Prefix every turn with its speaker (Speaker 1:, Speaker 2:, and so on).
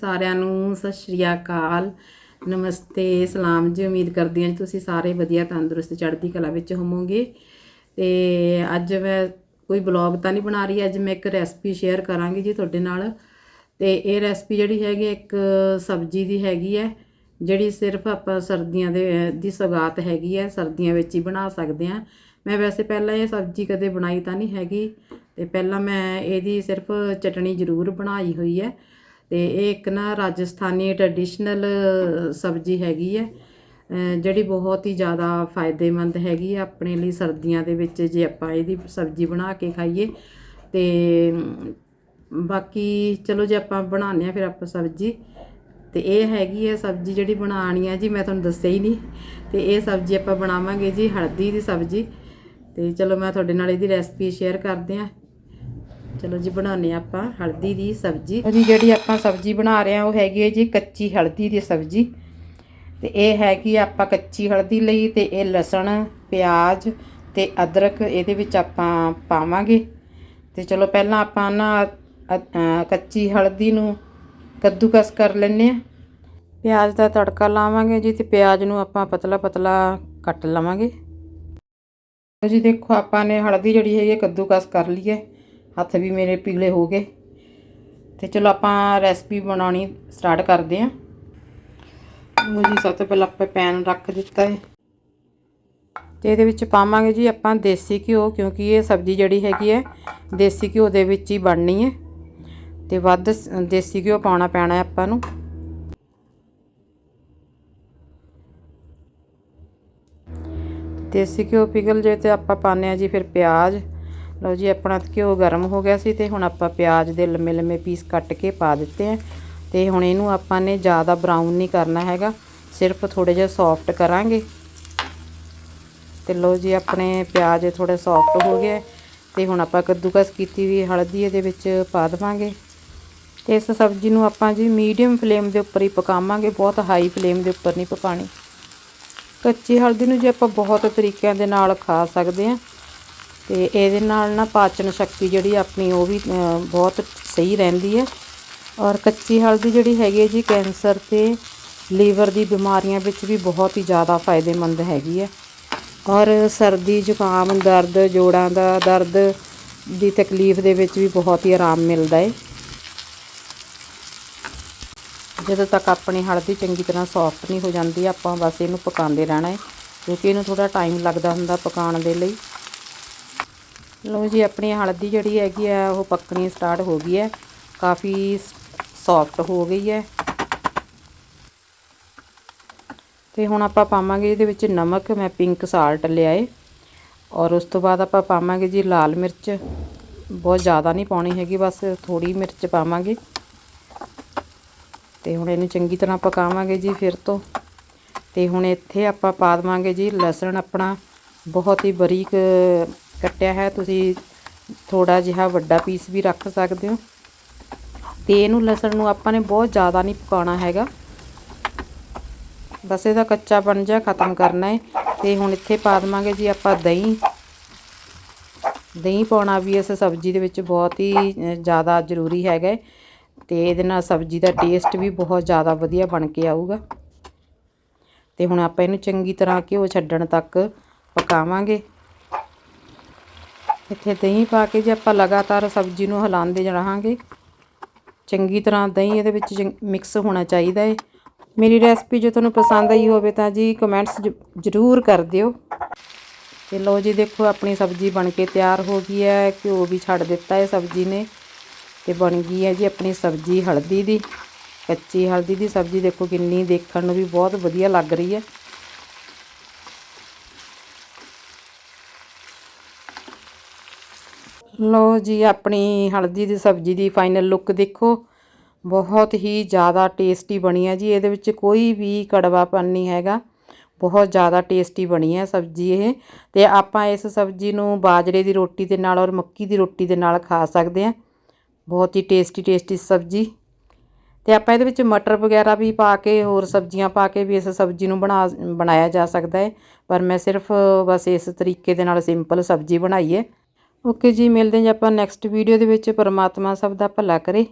Speaker 1: ਸਾਰਿਆਂ ਨੂੰ ਸਤਿ ਸ਼੍ਰੀ ਅਕਾਲ। ਨਮਸਤੇ, ਸਲਾਮ ਜੀ। ਉਮੀਦ ਕਰਦੀ ਹਾਂ ਜੀ ਤੁਸੀਂ ਸਾਰੇ ਵਧੀਆ, ਤੰਦਰੁਸਤ, ਚੜ੍ਹਦੀ ਕਲਾ ਵਿੱਚ ਹੋਵੋਗੇ। ਤੇ ਅੱਜ ਮੈਂ ਕੋਈ ਬਲੌਗ ਤਾਂ ਨਹੀਂ ਬਣਾ ਰਹੀ, ਅੱਜ ਮੈਂ ਇੱਕ ਰੈਸਪੀ ਸ਼ੇਅਰ ਕਰਾਂਗੀ ਜੀ ਤੁਹਾਡੇ ਨਾਲ। ਤੇ ਇਹ ਰੈਸਪੀ ਜਿਹੜੀ ਹੈਗੀ ਇੱਕ ਸਬਜ਼ੀ ਦੀ ਹੈਗੀ ਹੈ, ਜਿਹੜੀ ਸਿਰਫ ਆਪਾਂ ਸਰਦੀਆਂ ਦੇ, ਦੀ ਸੌਗਾਤ ਹੈਗੀ ਹੈ, ਸਰਦੀਆਂ ਵਿੱਚ ਹੀ ਬਣਾ ਸਕਦੇ ਹਾਂ। ਮੈਂ ਵੈਸੇ ਪਹਿਲਾਂ ਇਹ ਸਬਜ਼ੀ ਕਦੇ ਬਣਾਈ ਤਾਂ ਨਹੀਂ ਹੈਗੀ, ਤੇ ਪਹਿਲਾਂ ਮੈਂ ਇਹਦੀ ਸਿਰਫ ਚਟਣੀ ਜ਼ਰੂਰ ਬਣਾਈ ਹੋਈ ਹੈ। ਤੇ ਇਹ ਇੱਕ ਨਾ ਰਾਜਸਥਾਨੀ ਟ੍ਰੈਡੀਸ਼ਨਲ ਸਬਜ਼ੀ ਹੈਗੀ ਹੈ। ਜਿਹੜੀ ਬਹੁਤ ਹੀ ਜ਼ਿਆਦਾ ਫਾਇਦੇਮੰਦ ਹੈਗੀ ਹੈ ਆਪਣੇ ਲਈ ਸਰਦੀਆਂ ਦੇ ਵਿੱਚ, ਜੇ ਆਪਾਂ ਇਹਦੀ ਸਬਜ਼ੀ ਬਣਾ ਕੇ ਖਾਈਏ। ਤੇ ਬਾਕੀ ਚਲੋ ਜੇ ਆਪਾਂ ਬਣਾਉਂਦੇ ਆ ਫਿਰ ਆਪਾਂ ਸਬਜ਼ੀ। ਤੇ ਇਹ ਹੈਗੀ ਹੈ ਸਬਜ਼ੀ ਜਿਹੜੀ ਬਣਾਉਣੀ ਹੈ ਜੀ, ਮੈਂ ਤੁਹਾਨੂੰ ਦੱਸਿਆ ਹੀ ਨਹੀਂ। ਤੇ ਇਹ ਸਬਜ਼ੀ ਆਪਾਂ ਬਣਾਵਾਂਗੇ ਜੀ, ਹਲਦੀ ਦੀ ਸਬਜ਼ੀ। ਤੇ ਚਲੋ ਮੈਂ ਤੁਹਾਡੇ ਨਾਲ ਇਹਦੀ ਰੈਸਪੀ ਸ਼ੇਅਰ ਕਰਦੇ ਹਾਂ। ਚਲੋ ਜੀ ਬਣਾਉਂਦੇ ਹਾਂ ਆਪਾਂ ਹਲਦੀ ਦੀ ਸਬਜ਼ੀ। ਜੀ ਜਿਹੜੀ ਆਪਾਂ ਸਬਜ਼ੀ ਬਣਾ ਰਹੇ ਹਾਂ ਉਹ ਹੈਗੀ ਹੈ ਜੀ ਕੱਚੀ ਹਲਦੀ ਦੀ ਸਬਜ਼ੀ। ਤੇ ਇਹ ਹੈਗੀ ਆਪਾਂ ਕੱਚੀ ਹਲਦੀ ਲਈ ਤੇ ਇਹ ਲਸਣ ਪਿਆਜ਼ ਤੇ ਅਦਰਕ ਇਹਦੇ ਵਿੱਚ ਆਪਾਂ ਪਾਵਾਂਗੇ। ਤੇ ਚਲੋ ਪਹਿਲਾਂ ਆਪਾਂ ਨਾ ਅ- ਅ, ਕੱਚੀ ਹਲਦੀ ਨੂੰ ਕੱਦੂਕਸ ਕਰ ਲੈਂਦੇ ਆ ਪਿਆਜ਼ ਦਾ ਤੜਕਾ ਲਾਵਾਂਗੇ ਜੀ ਤੇ ਪਿਆਜ਼ ਨੂੰ ਆਪਾਂ ਪਤਲਾ ਪਤਲਾ ਕੱਟ ਲਵਾਂਗੇ। ਲਓ ਜੀ ਦੇਖੋ ਆਪਾਂ ਨੇ ਹਲਦੀ ਜਿਹੜੀ ਹੈਗੀ ਹੈ ਕੱਦੂਕਸ ਕਰ ਲਈ ਹੈ। ਹੱਥ ਵੀ ਮੇਰੇ ਪੀਲੇ ਹੋ ਗਏ। ਤੇ ਚਲੋ ਆਪਾਂ ਰੈਸਪੀ ਬਣਾਉਣੀ ਸਟਾਰਟ ਕਰਦੇ ਹਾਂ। ਲਓ ਜੀ, ਸਭ ਤੋਂ ਪਹਿਲਾਂ ਆਪਾਂ ਪੈਨ ਰੱਖ ਦਿੱਤਾ ਹੈ। ਤੇ ਇਹਦੇ ਵਿੱਚ ਪਾਵਾਂਗੇ ਜੀ ਆਪਾਂ ਦੇਸੀ ਘਿਓ, ਕਿਉਂਕਿ ਇਹ ਸਬਜ਼ੀ ਜਿਹੜੀ ਹੈਗੀ ਹੈ, ਦੇਸੀ ਘਿਓ ਦੇ ਵਿੱਚ ਹੀ ਬਣਨੀ ਹੈ। ਤੇ ਵੱਧ ਦੇਸੀ ਘਿਓ ਪਾਉਣਾ ਪੈਣਾ ਹੈ ਆਪਾਂ ਨੂੰ। ਦੇਸੀ ਘਿਓ ਪਿਘਲ ਜੇ ਤੇ ਆਪਾਂ ਪਾਉਂਦੇ ਹਾਂ ਜੀ ਫਿਰ ਪਿਆਜ਼। ਲਓ ਜੀ, ਆਪਣਾ ਘਿਓ ਗਰਮ ਹੋ ਗਿਆ ਸੀ ਤੇ ਹੁਣ ਆਪਾਂ ਪਿਆਜ਼ ਦੇ ਲੰਮੇ ਲੰਮੇ ਪੀਸ ਕੱਟ ਕੇ ਪਾ ਦਿੱਤੇ ਆ। ਤੇ ਹੁਣ ਇਹਨੂੰ ਆਪਾਂ ਨੇ ਜ਼ਿਆਦਾ ਬਰਾਊਨ ਨਹੀਂ ਕਰਨਾ ਹੈਗਾ, ਸਿਰਫ ਥੋੜੇ ਜਿਹਾ ਸੌਫਟ ਕਰਾਂਗੇ। ਤੇ ਲਓ ਜੀ, ਆਪਣੇ ਪਿਆਜ਼ ਥੋੜੇ ਸੌਫਟ ਹੋ ਗਏ ਤੇ ਹੁਣ ਆਪਾਂ ਕੱਦੂਕਸ ਕੀਤੀ ਵੀ ਹਲਦੀ ਇਹਦੇ ਵਿੱਚ ਪਾ ਦੇਵਾਂਗੇ। ਤੇ ਇਸ ਸਬਜ਼ੀ ਨੂੰ ਆਪਾਂ ਜੀ ਮੀਡੀਅਮ ਫਲੇਮ ਦੇ ਉੱਪਰ ਹੀ ਪਕਾਵਾਂਗੇ, ਬਹੁਤ ਹਾਈ ਫਲੇਮ ਦੇ ਉੱਪਰ ਨਹੀਂ ਪਕਾਣੀ। ਕੱਚੀ ਹਲਦੀ ਨੂੰ ਜੇ ਆਪਾਂ ਬਹੁਤ ਤਰੀਕਿਆਂ ਦੇ ਨਾਲ ਖਾ ਸਕਦੇ ਹਾਂ ਤੇ ਇਹਦੇ ਨਾਲ ਨਾ ਪਾਚਨ ਸ਼ਕਤੀ ਜਿਹੜੀ ਆਪਣੀ ਉਹ ਵੀ ਬਹੁਤ ਸਹੀ ਰਹਿੰਦੀ ਹੈ। ਔਰ ਕੱਚੀ ਹਲਦੀ ਜਿਹੜੀ ਹੈਗੀ ਹੈ ਜੀ ਕੈਂਸਰ ਤੇ ਲੀਵਰ ਦੀ ਬਿਮਾਰੀਆਂ ਵਿੱਚ ਵੀ ਬਹੁਤ ਹੀ ਜ਼ਿਆਦਾ ਫਾਇਦੇਮੰਦ ਹੈਗੀ ਹੈ। ਔਰ ਸਰਦੀ, ਜ਼ੁਕਾਮ, ਦਰਦ, ਜੋੜਾਂ ਦਾ ਦਰਦ ਦੀ ਤਕਲੀਫ ਦੇ ਵਿੱਚ ਵੀ ਬਹੁਤ ਹੀ ਆਰਾਮ ਮਿਲਦਾ ਹੈ। ਜਦੋਂ ਤੱਕ ਆਪਣੀ ਹਲਦੀ ਚੰਗੀ ਤਰ੍ਹਾਂ ਸੌਫਟ ਨਹੀਂ ਹੋ ਜਾਂਦੀ, ਆਪਾਂ ਬਸ ਇਹਨੂੰ ਪਕਾਉਂਦੇ ਰਹਿਣਾ ਹੈ, ਕਿਉਂਕਿ ਇਹਨੂੰ ਥੋੜਾ ਟਾਈਮ ਲੱਗਦਾ ਹੁੰਦਾ ਪਕਾਉਣ ਦੇ ਲਈ। ਲਓ ਜੀ, ਆਪਣੀ ਹਲਦੀ ਜਿਹੜੀ ਹੈਗੀ ਆ, ਉਹ ਪੱਕਣੀ ਸਟਾਰਟ ਹੋ ਗਈ ਹੈ। ਕਾਫੀ ਸੌਫਟ ਹੋ ਗਈ ਹੈ। ਤੇ ਹੁਣ ਆਪਾਂ ਪਾਵਾਂਗੇ ਇਹਦੇ ਵਿੱਚ ਨਮਕ, ਮੈਂ ਪਿੰਕ ਸਾਲਟ ਲਿਆ ਏ। ਔਰ ਉਸ ਤੋਂ ਬਾਅਦ ਆਪਾਂ ਪਾਵਾਂਗੇ ਜੀ ਲਾਲ ਮਿਰਚ। ਬਹੁਤ ਜ਼ਿਆਦਾ ਨਹੀਂ ਪਾਉਣੀ ਹੈਗੀ, ਬਸ ਥੋੜੀ ਮਿਰਚ ਪਾਵਾਂਗੇ। ਤੇ ਹੁਣ ਇਹਨੂੰ ਚੰਗੀ ਤਰ੍ਹਾਂ ਪਕਾਵਾਂਗੇ ਜੀ ਫਿਰ ਤੋਂ। ਤੇ ਹੁਣ ਇੱਥੇ ਆਪਾਂ ਪਾ ਦੇਵਾਂਗੇ ਜੀ ਲਸਣ ਆਪਣਾ। ਬਹੁਤ ਹੀ ਬਰੀਕ ਕੱਟਿਆ ਹੈ, ਤੁਸੀਂ ਥੋੜਾ ਜਿਹਾ ਵੱਡਾ ਪੀਸ ਵੀ ਰੱਖ ਸਕਦੇ ਹੋ। ਤੇ ਇਹਨੂੰ ਲਸਣ ਨੂੰ ਆਪਾਂ ਨੇ ਬਹੁਤ ਜ਼ਿਆਦਾ ਨਹੀਂ ਪਕਾਉਣਾ ਹੈਗਾ। ਬਸ ਇਹਦਾ ਕੱਚਾ ਬਣ ਜਾ, ਖਤਮ ਕਰਨਾ ਹੈ। ਤੇ ਹੁਣ ਇੱਥੇ ਪਾ ਦੇਵਾਂਗੇ ਜੀ ਆਪਾਂ ਦਹੀਂ। ਦਹੀਂ ਪਾਉਣਾ ਵੀ ਇਸ ਸਬਜ਼ੀ ਦੇ ਵਿੱਚ ਬਹੁਤ ਹੀ ਜ਼ਿਆਦਾ ਜ਼ਰੂਰੀ ਹੈਗਾ ਹੈ। ਤੇ ਇਹਦੇ ਨਾਲ ਸਬਜ਼ੀ ਦਾ ਟੇਸਟ ਵੀ ਬਹੁਤ ਜ਼ਿਆਦਾ ਵਧੀਆ ਬਣ ਕੇ ਆਊਗਾ। ਤੇ ਹੁਣ ਆਪਾਂ ਇਹਨੂੰ ਚੰਗੀ ਤਰ੍ਹਾਂ ਘਿਓ ਛੱਡਣ ਤੱਕ ਪਕਾਵਾਂਗੇ। ਇੱਥੇ ਦਹੀਂ ਪਾ ਕੇ ਜੇ ਆਪਾਂ ਲਗਾਤਾਰ ਸਬਜ਼ੀ ਨੂੰ ਹਿਲਾਉਂਦੇ ਰਹਾਂਗੇ, ਚੰਗੀ ਤਰ੍ਹਾਂ ਦਹੀਂ ਇਹਦੇ ਵਿੱਚ ਮਿਕਸ ਹੋਣਾ ਚਾਹੀਦਾ ਹੈ ਮੇਰੀ ਰੈਸਪੀ ਜੇ ਤੁਹਾਨੂੰ ਪਸੰਦ ਆਈ ਹੋਵੇ ਤਾਂ ਜੀ ਕਮੈਂਟਸ ਜ਼ਰੂਰ ਕਰ ਦਿਓ। ਤੇ ਲਓ ਜੀ ਦੇਖੋ ਆਪਣੀ ਸਬਜ਼ੀ ਬਣ ਕੇ ਤਿਆਰ ਹੋ ਗਈ ਹੈ, ਘਿਓ ਵੀ ਛੱਡ ਦਿੱਤਾ ਹੈ ਸਬਜ਼ੀ ਨੇ। ਤੇ ਬਣ ਗਈ ਹੈ ਜੀ ਆਪਣੀ ਸਬਜ਼ੀ ਹਲਦੀ ਦੀ। ਕੱਚੀ ਹਲਦੀ ਦੀ ਸਬਜ਼ੀ ਦੇਖੋ ਕਿੰਨੀ ਦੇਖਣ ਨੂੰ ਵੀ ਬਹੁਤ ਵਧੀਆ ਲੱਗ ਰਹੀ ਹੈ। ਲੋ ਜੀ, ਆਪਣੀ ਹਲਦੀ ਦੀ ਸਬਜ਼ੀ ਦੀ ਫਾਈਨਲ ਲੁੱਕ ਦੇਖੋ। ਬਹੁਤ ਹੀ ਜ਼ਿਆਦਾ ਟੇਸਟੀ ਬਣੀ ਹੈ ਜੀ, ਇਹਦੇ ਵਿੱਚ ਕੋਈ ਵੀ ਕੜਵਾਪਨ ਨਹੀਂ ਹੈਗਾ। ਬਹੁਤ ਜ਼ਿਆਦਾ ਟੇਸਟੀ ਬਣੀ ਹੈ ਸਬਜ਼ੀ ਇਹ। ਤੇ ਆਪਾਂ ਇਸ ਸਬਜ਼ੀ ਨੂੰ ਬਾਜਰੇ ਦੀ ਰੋਟੀ ਦੇ ਨਾਲ ਔਰ ਮੱਕੀ ਦੀ ਰੋਟੀ ਦੇ ਨਾਲ ਖਾ ਸਕਦੇ ਹਾਂ। ਬਹੁਤ ਹੀ ਟੇਸਟੀ ਟੇਸਟੀ ਸਬਜ਼ੀ। ਤੇ ਆਪਾਂ ਇਹਦੇ ਵਿੱਚ ਮਟਰ ਵਗੈਰਾ ਵੀ ਪਾ ਕੇ, ਹੋਰ ਸਬਜ਼ੀਆਂ ਪਾ ਕੇ ਵੀ ਇਸ ਸਬਜ਼ੀ ਨੂੰ ਬਣਾ, ਬਣਾਇਆ ਜਾ ਸਕਦਾ ਹੈ। ਪਰ ਮੈਂ ਸਿਰਫ ਬਸ ਇਸ ਤਰੀਕੇ ਦੇ ਨਾਲ ਸਿੰਪਲ ਸਬਜ਼ੀ ਬਣਾਈ ਹੈ। ਓਕੇ ਜੀ, ਮਿਲਦੇ ਹਾਂ ਜੀ ਆਪਾਂ ਨੈਕਸਟ ਵੀਡੀਓ ਦੇ ਵਿੱਚ। ਪਰਮਾਤਮਾ ਸਭ ਦਾ ਭਲਾ ਕਰੇ।